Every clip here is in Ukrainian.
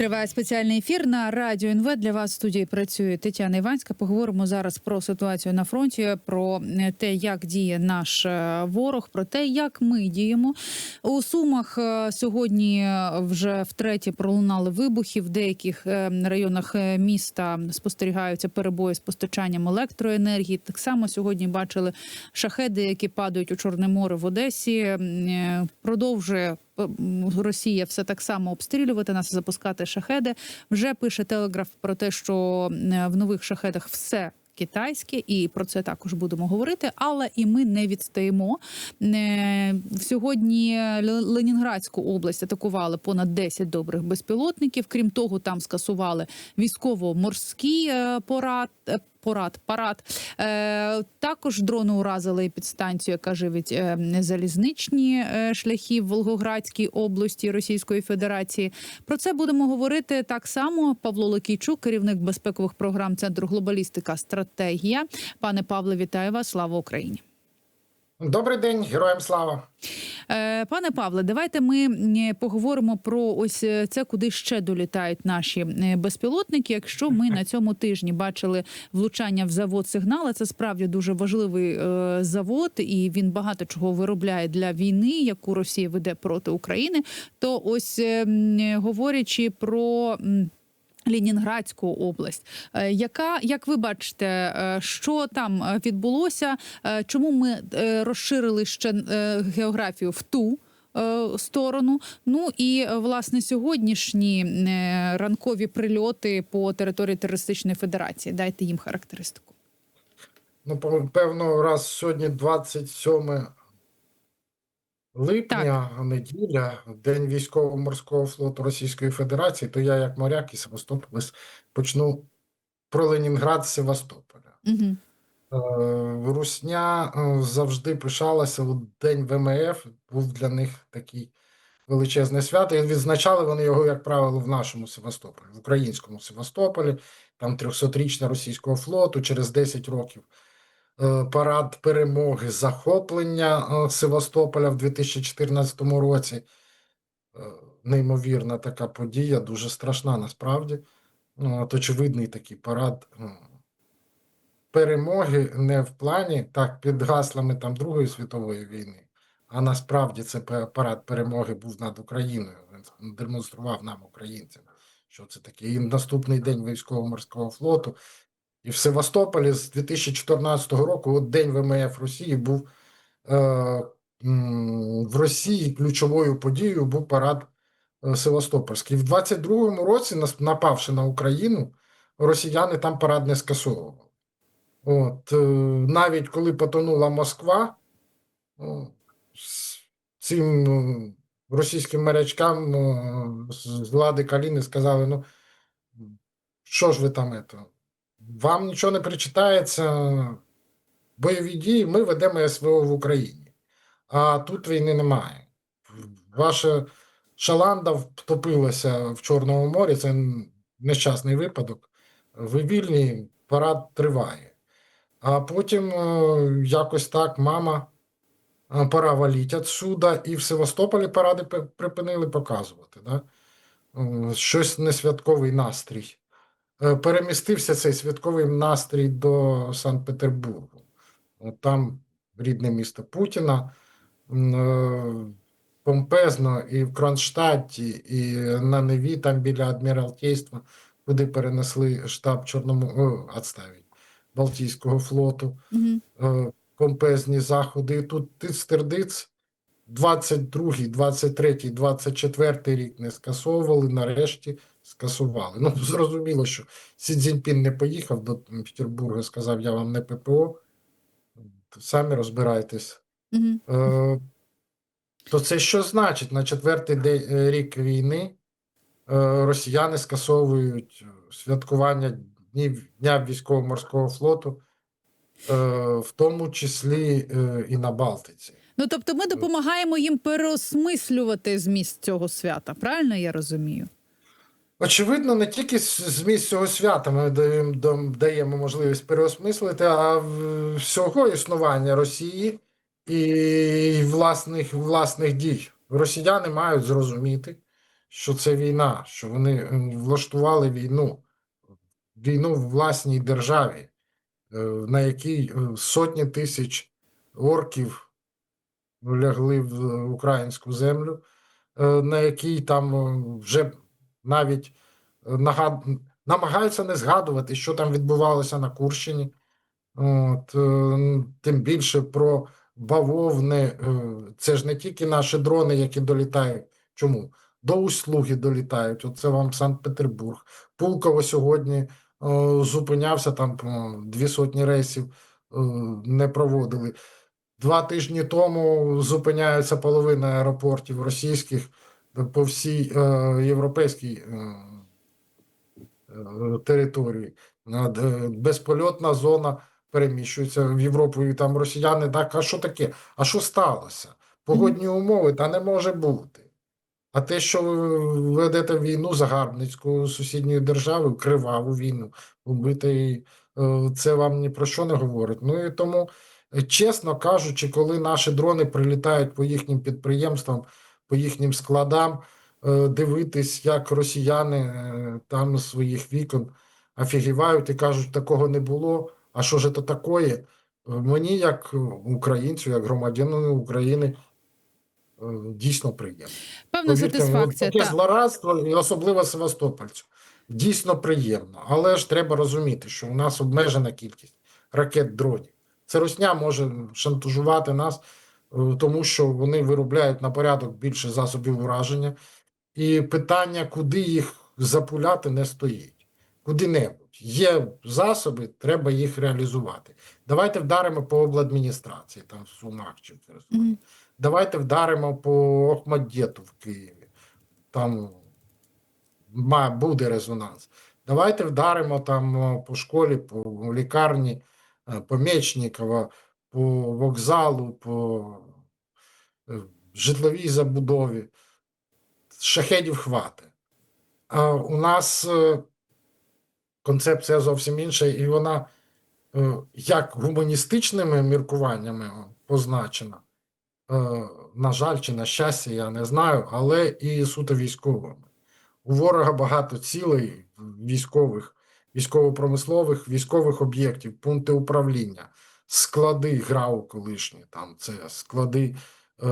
Триває спеціальний ефір на радіо НВ. Для вас в студії працює Тетяна Іванська. Поговоримо зараз про ситуацію на фронті, про е, те, як діє наш е, ворог, про те, як ми діємо у Сумах. е, Сьогодні вже втретє пролунали вибухи. В деяких районах міста спостерігаються перебої з постачанням електроенергії. Так само сьогодні бачили шахеди, які падають у Чорне море в Одесі. Продовжує Росія все так само обстрілювати нас, запускати шахеди. Вже пише телеграф про те, що е, в нових шахедах все. Китайське, і про це також будемо говорити, але і ми не відстаємо. Е, Сьогодні Ленінградську область атакували понад 10 добрих безпілотників. Крім того, там скасували військово-морський е, порад. парад. Е, також дрони уразили під підстанцію, яка живить е, залізничні е, шляхи в Волгоградській області Російської Федерації. Про це будемо говорити так само. Павло Ликійчук, керівник безпекових програм Центру глобалістика стратегія. Пане Павле, вітаю вас! Слава Україні! Добрий день, героям слава. Е, Пане Павле, давайте ми м, поговоримо про ось е, це, куди ще долітають наші е, безпілотники. Якщо ми на цьому тижні бачили влучання в завод сигнала, це справді дуже важливий е, завод, і він багато чого виробляє для війни, яку Росія веде проти України. То ось е, говорячи про. Лінінградську область, Е, яка як ви бачите, е, що там е, відбулося? Чому ми розширили ще географію в ту сторону? Ну і власне сьогоднішні ранкові прильоти по території терористичної федерації. Дайте їм характеристику. Ну, певно, раз сьогодні 27 липня, неділя, День військово-морського флоту Російської Федерації, то я, як моряк і Севастополець, почну про Ленінград з Севастополя. Угу. Русня е, завжди пишалася у День ВМФ, був для них такий величезне свято. І відзначали вони його, як правило, в нашому Севастополі, в українському Севастополі, там 300-річна російського флоту, через 10 років парад перемоги, захоплення е, Севастополя в 2014 році. Е, Неймовірна така подія, дуже страшна насправді. Ну, от очевидний такий парад перемоги не в плані так під гаслами там Другої світової війни, а насправді це парад перемоги був над Україною. Він демонстрував нам, українцям, що це таке. І наступний день військово-морського флоту. І в Севастополі з 2014 року, от День ВМФ Росії, був е, в Росії ключовою подією був парад е, Севастопольський. В 22-му році, напавши на Україну, росіяни там парад не скасовували. От, е, навіть коли потонула Москва, о, цим е, російським морячкам е, з влади Каліни сказали: ну, що ж ви там, ето, вам нічого не причитається, бойові дії, ми ведемо СВО в Україні, а тут війни немає. Ваша шаланда втопилася в Чорному морі, це нещасний випадок. Ви вільні, парад триває. А потім е, якось так мама, е, пора валіть отсюда, і в Севастополі паради припинили показувати. Да? Е, Щось несвятковий настрій. Е, Перемістився цей святковий настрій до Санкт-Петербургу. Там рідне місто Путіна. е, Помпезно і в Кронштадті, і на Неві, там біля Адміралтейства, куди перенесли штаб Чорному отставить, Балтійського флоту е, помпезні заходи. І тут тиц-тердиц, 22, 23, 24 рік не скасовували, нарешті скасували. Ну, зрозуміло, що Сі Цзіньпін не поїхав до Петербурга, сказав, я вам не ППО, самі розбирайтесь. Угу. Е, то це що значить? На четвертий е, рік війни е, росіяни скасовують святкування днів, Дня військово-морського флоту, в тому числі і на Балтиці. Ну тобто, ми допомагаємо їм переосмислювати зміст цього свята. Правильно я розумію? Очевидно, не тільки з з місць цього свята ми даємо, можливість переосмислити, а всього існування Росії і власних, власних дій. Росіяни мають зрозуміти, що це війна, що вони влаштували війну, війну в власній державі, е, на якій е, сотні тисяч орків лягли в українську землю, е, на якій там вже навіть е, нагад... намагаються не згадувати, що там відбувалося на Курщині. От, е, тим більше про бавовни. е, Це ж не тільки наші дрони, які долітають. Чому? До услуги долітають. Оце вам Санкт-Петербург. Пулково сьогодні зупинявся, там дві сотні рейсів не проводили. Два тижні тому зупиняється половина аеропортів російських по всій е, європейській е, е, території. Безпольотна зона переміщується в Європу, і там росіяни так, а що таке? А що сталося? Погодні умови, та не може бути. А те, що ви ведете війну загарбницьку сусідньої держави, криваву війну, убитий, це вам ні про що не говорить. Ну і тому, чесно кажучи, коли наші дрони прилітають по їхнім підприємствам, по їхнім складам, е, дивитись, як росіяни е, там з своїх вікон офігівають і кажуть, такого не було. А що ж це таке? Е, Мені, як українцю, як громадянину України, дійсно приємно. Певна Повірте сатисфакція. таке Так. злорадство, і особливо Севастопольцю. Дійсно приємно. Але ж треба розуміти, що у нас обмежена кількість ракет дронів. Це Росня може шантажувати нас, тому що вони виробляють на порядок більше засобів ураження. І питання, куди їх запуляти, не стоїть. Куди-небудь. Є засоби, треба їх реалізувати. Давайте вдаримо по обладміністрації, там в Сумах чи в Херсоні. Мгм. Давайте вдаримо по Охмаддєту в Києві. Там буде резонанс. Давайте вдаримо там по школі, по лікарні, е, по Мечникова, по вокзалу, по е, житловій забудові. Шахедів хвати. А у нас е, концепція зовсім інша, і вона е, як гуманістичними міркуваннями позначена. На жаль, чи на щастя, я не знаю, але і суто військовими. У ворога багато цілей військових, військово-промислових, військових об'єктів, пункти управління, склади ГРАУ колишні, там це склади е,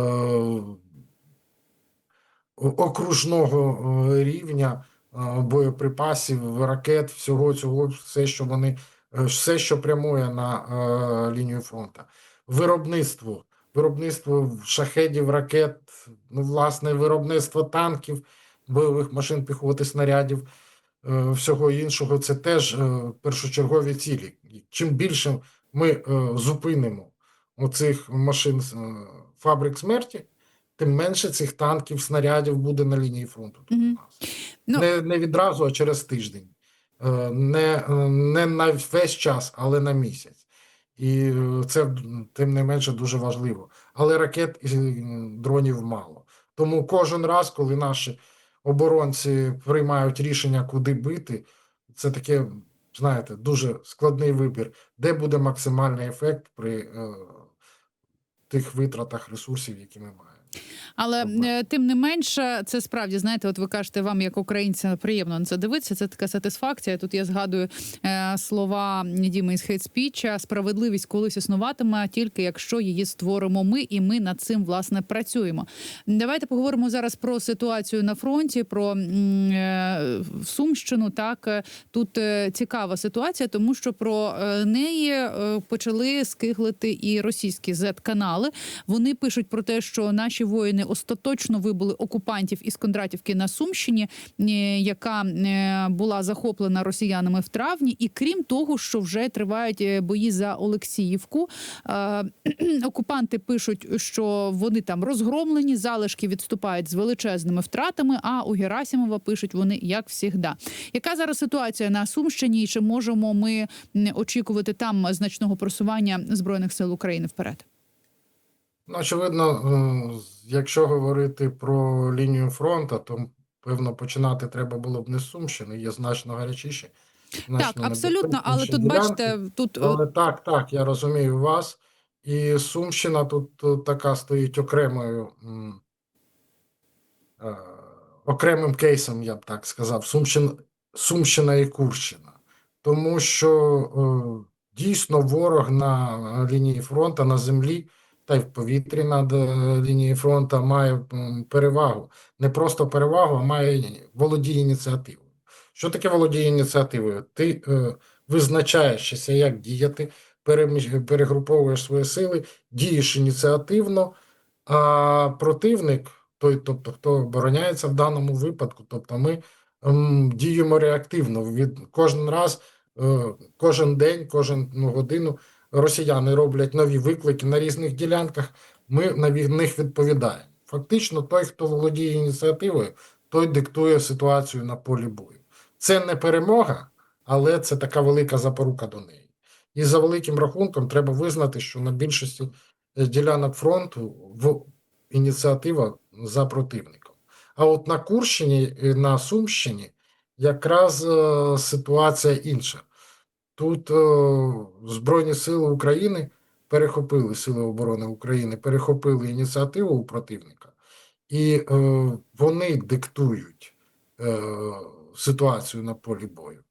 окружного е, рівня е, боєприпасів, ракет, всього цього, все, що вони, е, все, що прямує на е, лінію фронту. Виробництво, виробництво шахедів, ракет, ну, власне, виробництво танків, бойових машин, піхоти, снарядів, е, всього іншого, це теж першочергові цілі. Чим більше ми е, зупинимо оцих машин е, фабрик смерті, тим менше цих танків, снарядів буде на лінії фронту. Мгм. нас. Ну- Не, не відразу, а через тиждень. Е, Не, не на весь час, але на місяць. І це тим не менше дуже важливо. Але ракет і дронів мало. Тому кожен раз, коли наші оборонці приймають рішення, куди бити, це таке, знаєте, дуже складний вибір, де буде максимальний ефект при е, тих витратах ресурсів, які ми маємо. Але Проблем. е, тим не менше, це справді знаєте, от ви кажете, вам як українцям приємно на це дивитися. Це така сатисфакція. Тут я згадую е, слова Діми із хейтспіча. Справедливість колись існуватиме тільки якщо її створимо ми, і ми над цим власне працюємо. Давайте поговоримо зараз про ситуацію на фронті, про е, Сумщину. Так тут е, цікава ситуація, тому що про неї е, почали скиглити і російські зет-канали. Вони пишуть про те, що наші воїни остаточно вибули окупантів із Кондратівки на Сумщині, е, яка е, була захоплена росіянами в травні. І крім того, що вже тривають е, бої за Олексіївку. Окупанти пишуть, що вони там розгромлені, залишки відступають з величезними втратами. А у Герасимова пишуть вони як завжди. Яка зараз ситуація на Сумщині? І чи можемо ми очікувати там значного просування збройних сил України вперед? Ну, очевидно, е, якщо говорити про лінію фронту, то певно починати треба було б не з Сумщини, є значно гарячіші. Так, абсолютно, але тут ділянки. бачите, тут е, Але так, так, я розумію вас. І Сумщина тут така стоїть окремою, е, окремим кейсом, я б так сказав, Сумщина, Сумщина і Курщина. Тому що е, дійсно ворог на лінії фронту, на землі та й в повітрі над е, лінією фронту має перевагу. Не просто перевагу, а має володіє ініціативою. Що таке володіє ініціативою? Ти е, визначаєшся, як діяти, перегруповуєш свої сили, дієш ініціативно, а противник, той, тобто, хто обороняється в даному випадку, тобто ми ем, діємо реактивно. Від кожен раз, е, кожен день, кожен ну, годину росіяни роблять нові виклики на різних ділянках. Ми на них відповідаємо. Фактично, той, хто володіє ініціативою, той диктує ситуацію на полі бою. Це не перемога, але це така велика запорука до неї. І за великим рахунком треба визнати, що на більшості е, ділянок фронту в ініціатива за противником. А от на Курщині на Сумщині якраз е, ситуація інша. Тут е, Збройні Сили України перехопили Сили оборони України, перехопили ініціативу у противника, і е, вони диктують е, ситуацію на полі бою.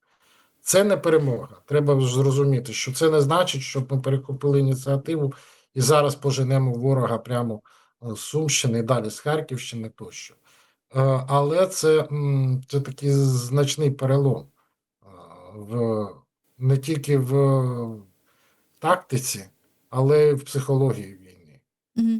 Це не перемога. Треба зрозуміти, що це не значить, що ми перехопили ініціативу і зараз поженемо ворога прямо з Сумщини, далі з Харківщини тощо. Але це, це такий значний перелом в, не тільки в тактиці, але й в психології війни.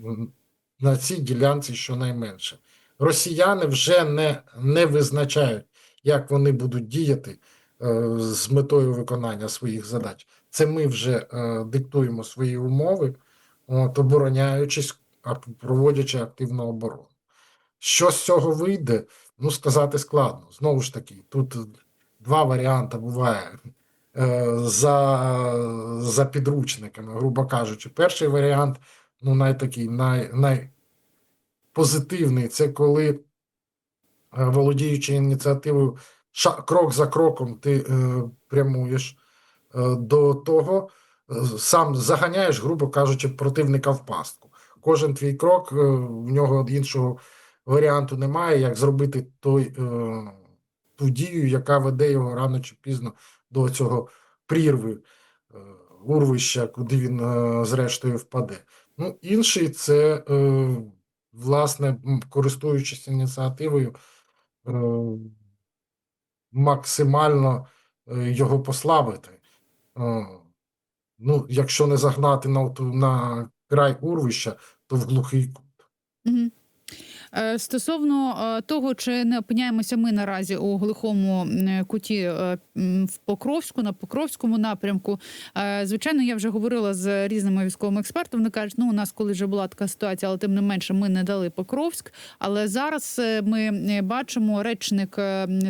М, На цій ділянці щонайменше. Росіяни вже не, не визначають, як вони будуть діяти е, з метою виконання своїх задач. Це ми вже е, диктуємо свої умови, от, обороняючись, проводячи активну оборону. Що з цього вийде, ну сказати складно. Знову ж таки, тут два варіанти буває е, за, за підручниками, грубо кажучи. Перший варіант, ну, найтакий, най, найпозитивний, це коли е, володіючи ініціативою, крок за кроком ти е, прямуєш е, до того, е, сам заганяєш, грубо кажучи, противника в пастку. Кожен твій крок, е, в нього іншого варіанту немає, як зробити той, е, ту дію, яка веде його рано чи пізно до цього прірви, е, урвища, куди він е, зрештою впаде. Ну, інший це, е, власне, користуючись ініціативою, максимально його послабити. Ну, якщо не загнати на, на край урвища, то в глухий кут. Мгм. Е, Стосовно е, того, чи не опиняємося ми наразі у глухому куті е, в Покровську, на Покровському напрямку. Звичайно, я вже говорила з різними військовими експертами. Вони кажуть, ну у нас коли вже була така ситуація, але тим не менше ми не дали Покровськ. Але зараз ми бачимо речник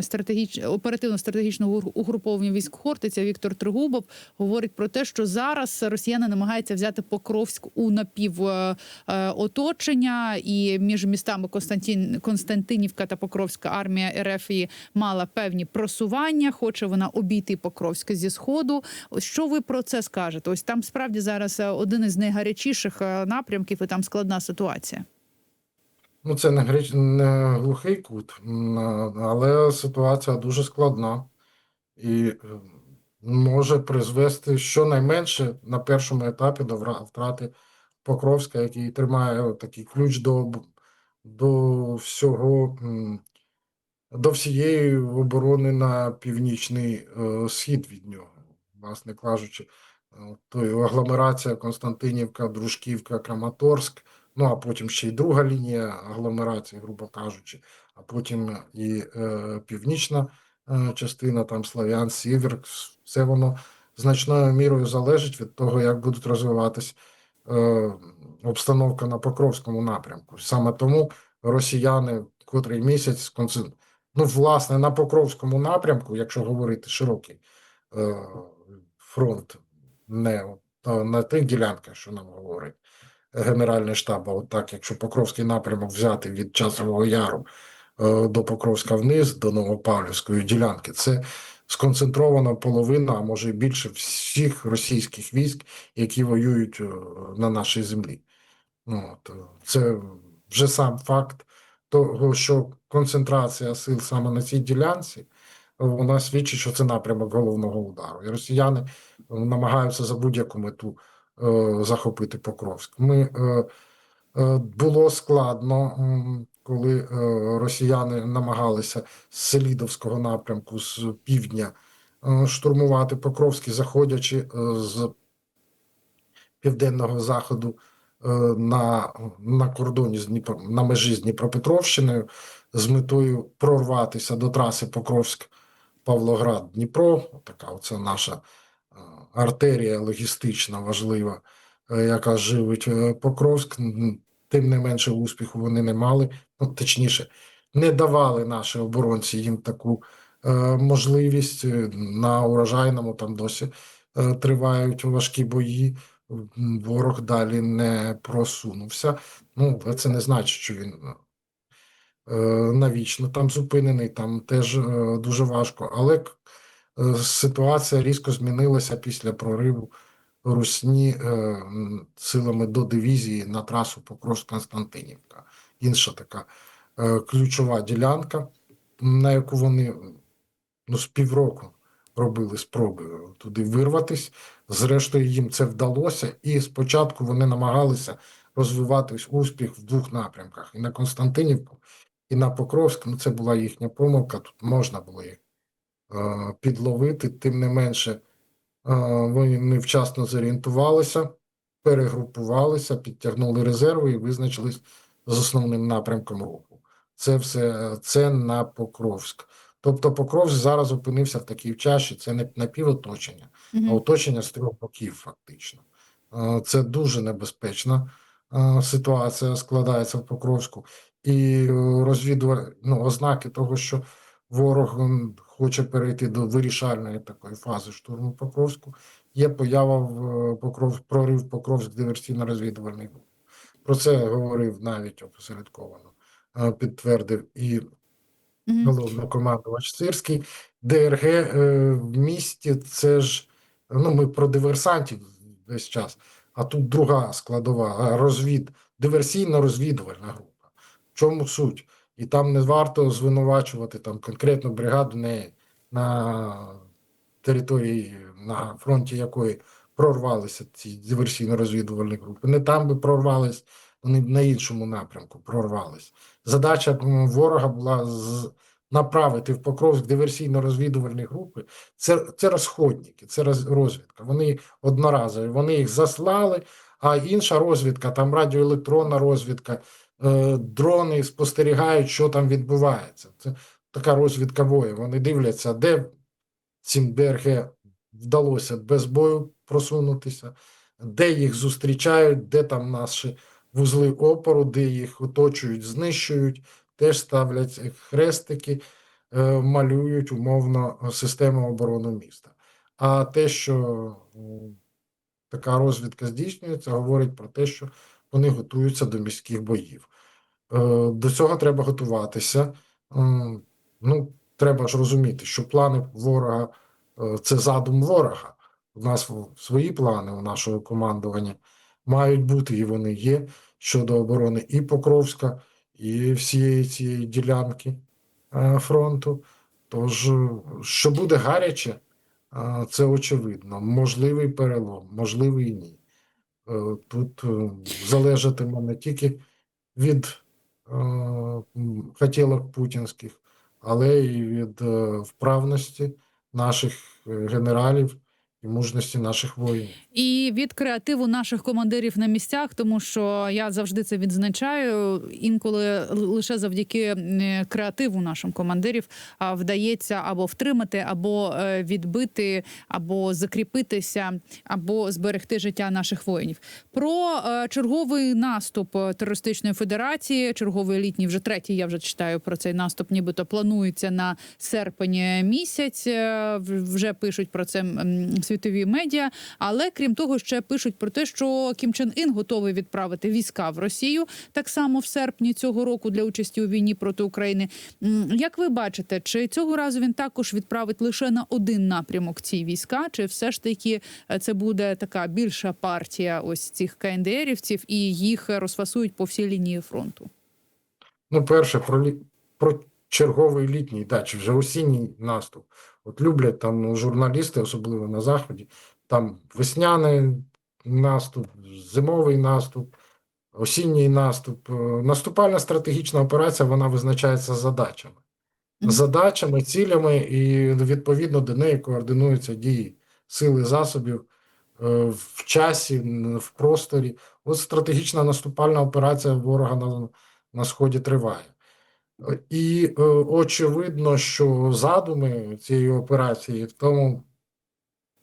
стратегіч... оперативно-стратегічного угру- угруповання військ Хортиця Віктор Тригубов говорить про те, що зараз росіяни намагаються взяти Покровськ у напів е, е, оточення, і між містами Константин Константинівка та Покровська армія РФ і мала певні просування. Хоче вона обійти Покровськ зі сходу. Що ви про це скажете? Ось там справді зараз е, один із найгарячіших е, напрямків, і там складна ситуація. Ну, це не, грич... не глухий кут, але ситуація дуже складна і е, може призвести щонайменше на першому етапі до втрати Покровська, який тримає такий ключ до, до всього, до всієї оборони на північний е, схід від нього, власне кажучи. Е, То агломерація Константинівка, Дружківка, Краматорськ, ну а потім ще й друга лінія агломерації, грубо кажучи, а потім і е, північна частина, там Славян, Сівер, все воно значною мірою залежить від того, як будуть розвиватись е, обстановка на Покровському напрямку. Саме тому росіяни котрий місяць ну, власне, на Покровському напрямку, якщо говорити широкий е, фронт, не на тих ділянках, що нам говорить Генеральний штаб, а от так, якщо Покровський напрямок взяти від Часового Яру е, до Покровська вниз, до Новопавлівської ділянки, це сконцентрована половина, а може більше всіх російських військ, які воюють е, на нашій землі. Ну, От, е, це вже сам факт того, що концентрація сил саме на цій ділянці, вона свідчить, що це напрямок головного удару. І росіяни е, намагаються за будь-яку мету е, захопити Покровськ. Ми е, е, було складно, коли е, росіяни намагалися з Селідовського напрямку з півдня е, штурмувати Покровський, заходячи е, з південного заходу на, на кордоні з Дніпро, на межі з Дніпропетровщиною з метою прорватися до траси Покровськ Павлоград Дніпро. Така оце наша артерія логістична важлива, яка живить Покровськ. Тим не менше успіху вони не мали, ну, точніше, не давали наші оборонці їм таку е, можливість Е, на урожайному там досі е, тривають важкі бої. Ворог далі не просунувся. Ну, але це не значить, що він е, навічно там зупинений, там теж е, дуже важко. Але е, ситуація різко змінилася після прориву Русні е, силами до дивізії на трасу Покровськ-Константинівка. Інша така е, ключова ділянка, на яку вони ну, з півроку робили спроби туди вирватись. Зрештою, їм це вдалося, і спочатку вони намагалися розвивати успіх в двох напрямках: і на Константинівку, і на Покровськ. Ну, це була їхня помилка. Тут можна було їх е, підловити. Тим не менше, вони невчасно зорієнтувалися, перегрупувалися, підтягнули резерви і визначились з основним напрямком руху. Це все це на Покровськ. Тобто Покровськ зараз опинився в такій чаші, це не напівоточення, а оточення з трьох боків, фактично. Е, Це дуже небезпечна е, ситуація складається в Покровську. І розвідувальні ну, ознаки того, що ворог хоче перейти до вирішальної такої фази штурму Покровську, є поява в е, Покров, прорив Покровськ диверсійно-розвідувальний груп. Про це говорив навіть опосередковано, е, підтвердив і головнокомандувач Сирський. ДРГ е, в місті це ж ну ми про диверсантів весь час, а тут друга складова розвід, диверсійно-розвідувальна група. В чому суть? І там не варто звинувачувати там конкретну бригаду не на території, на фронті якої прорвалися ці диверсійно-розвідувальні групи. Не там би прорвались, вони б на іншому напрямку прорвались. Задача ворога була з направити в Покровськ диверсійно-розвідувальні групи. Це, це розходники, це розвідка. Вони одноразові, вони їх заслали, а інша розвідка, там радіоелектронна розвідка, дрони спостерігають, що там відбувається. Це така розвідка бою. Вони дивляться, де цим ДРГ вдалося без бою просунутися, де їх зустрічають, де там наші вузли опору, де їх оточують, знищують, теж ставлять хрестики, е, малюють умовно систему оборони міста. А те, що така розвідка здійснюється, говорить про те, що вони готуються до міських боїв. Е, До цього треба готуватися. Ну, треба ж розуміти, що плани ворога е, це задум ворога. У нас свої плани у нашого командування мають бути, і вони є щодо оборони і Покровська, і всієї цієї ділянки е, фронту. Тож, е, що буде гаряче, е, це очевидно. Можливий перелом, можливий ні. Е, Тут е, залежатиме не тільки від е, хотілок путінських, але й від вправності наших генералів і мужності наших воїнів. І від креативу наших командирів на місцях, тому що я завжди це відзначаю. Інколи лише завдяки креативу нашим командирів вдається або втримати, або е, відбити, або закріпитися, або зберегти життя наших воїнів. Про е, черговий наступ терористичної федерації, черговий літній, вже третій. Я вже читаю про цей наступ, нібито планується на серпень місяць. Е, Вже пишуть про це світові медіа. Але крім того, ще пишуть про те, що Кім Чен Ін готовий відправити війська в Росію так само в серпні цього року для участі у війні проти України. Як ви бачите, чи цього разу він також відправить лише на один напрямок ці війська, чи все ж таки е, це буде така більша партія ось цих КНДРівців і їх розфасують по всій лінії фронту? Ну, перше, про, про черговий літній, да, чи вже осінній наступ. От люблять там ну, журналісти, особливо на Заході, там весняний наступ, зимовий наступ, осінній наступ. Е, Наступальна стратегічна операція, вона визначається задачами. Задачами, цілями, і відповідно до неї координуються дії сили засобів е, в часі, в просторі. От стратегічна наступальна операція ворога на, на сході триває. І е, очевидно, що задуми цієї операції в тому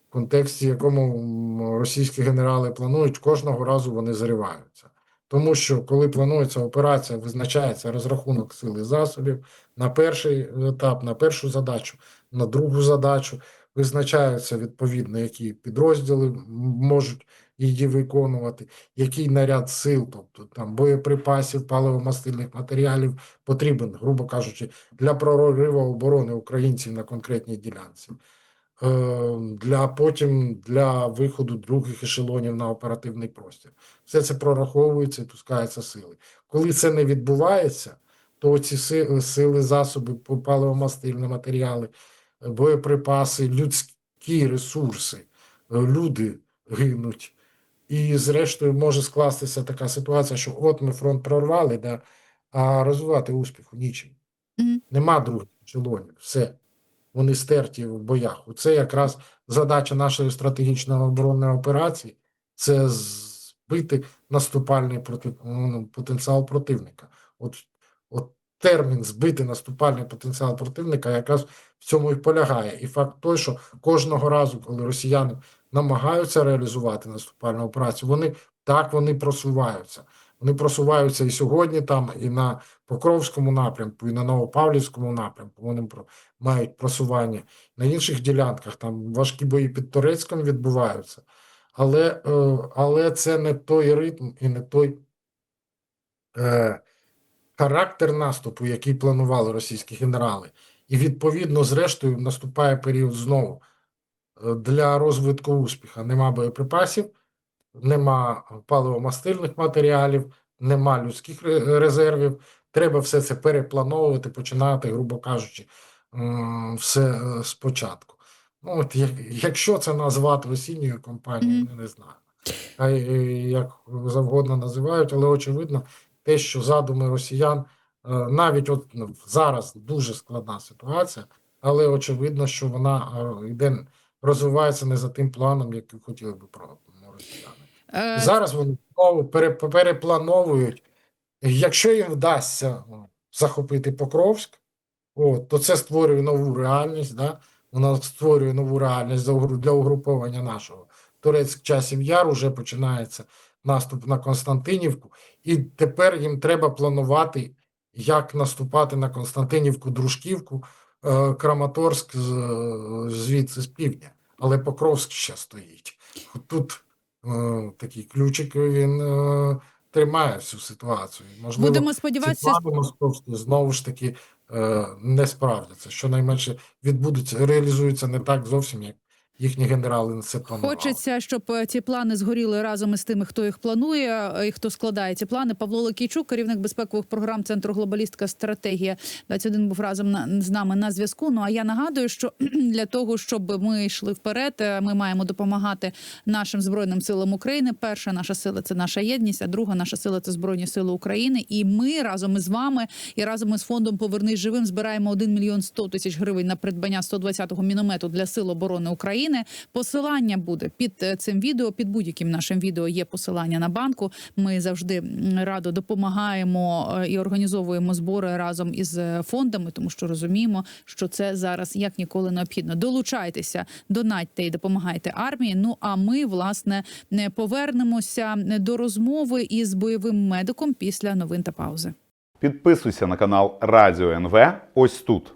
контексті, якому російські генерали планують, кожного разу вони зриваються. Тому що коли планується операція, визначається розрахунок сили засобів на перший етап, на першу задачу, на другу задачу, визначаються відповідно, які підрозділи можуть її виконувати, який наряд сил, тобто там боєприпасів, паливомастильних матеріалів потрібен, грубо кажучи, для прориву оборони українців на конкретній ділянці. Е, Для потім для виходу других ешелонів на оперативний простір. Все це прораховується і пускаються сили. Коли це не відбувається, то ці сили, засоби, паливомастильні матеріали, боєприпаси, людські ресурси, е, люди гинуть. І, зрештою, може скластися така ситуація, що от ми фронт прорвали, да, а розвивати успіху нічим. Мгм. Нема других ешелонів. Все. Вони стерті в боях. Оце якраз задача нашої стратегічної оборонної операції це збити наступальний проти, ну, потенціал противника. От, от термін збити наступальний потенціал противника якраз в цьому і полягає. І факт той, що кожного разу, коли росіяни намагаються реалізувати наступальну операцію, вони так вони просуваються. Вони просуваються і сьогодні там, і на Покровському напрямку, і на Новопавлівському напрямку. Вони мають просування. На інших ділянках там важкі бої під Турецьком відбуваються. Але, е, але це не той ритм і не той е, характер наступу, який планували російські генерали. І відповідно, зрештою, наступає період знову для розвитку успіха. Нема боєприпасів, нема паливомастильних матеріалів, нема людських резервів. Треба все це переплановувати, починати, грубо кажучи, все е, спочатку. Ну, от якщо це назвати осінньою компанією, я не знаю. Хай е, як завгодно називають, але очевидно, те, що задуми росіян, е, навіть от ну, зараз дуже складна ситуація, але очевидно, що вона е, йде, розвивається не за тим планом, який хотіли би про ну, росіяни. Е, Зараз вони знову переплановують. Якщо їм вдасться ну, захопити Покровськ, от, то це створює нову реальність. Да? Вона створює нову реальність для угруповання нашого. Турецьк часів яр уже починається наступ на Константинівку, і тепер їм треба планувати, як наступати на Константинівку, Дружківку, Краматорськ е, звідси з півдня. Але Покровськ ще стоїть. Тут е, такий ключик він е, тримає всю ситуацію. Можливо, Будемо ці сподіватися, плани московські знову ж таки е, не справдяться. Щонайменше відбудуться, реалізуються не так зовсім, як їхні генерали це планували. Хочеться, щоб е, ці плани згоріли разом із тими, хто їх планує е, і хто складає ці плани. Павло Лакійчук, керівник безпекових програм Центру Глобалістика Стратегія 21 був разом на, з нами на зв'язку. Ну а я нагадую, що для того, щоб ми йшли вперед, е, ми маємо допомагати нашим збройним силам України. Перша наша сила це наша єдність, а друга наша сила це збройні сили України. І ми разом із вами і разом із фондом Повернись живим збираємо 1 мільйон 100 тисяч гривень на придбання 120-го міномету для сил оборони України. Посилання буде під е, цим відео. Під будь-яким нашим відео є посилання на банку. Ми завжди радо допомагаємо е, і організовуємо збори разом із е, фондами, тому що розуміємо, що це зараз як ніколи необхідно. Долучайтеся, донатьте і допомагайте армії. Ну а ми власне не повернемося до розмови із бойовим медиком після новин та паузи. Підписуйся на канал Радіо НВ ось тут.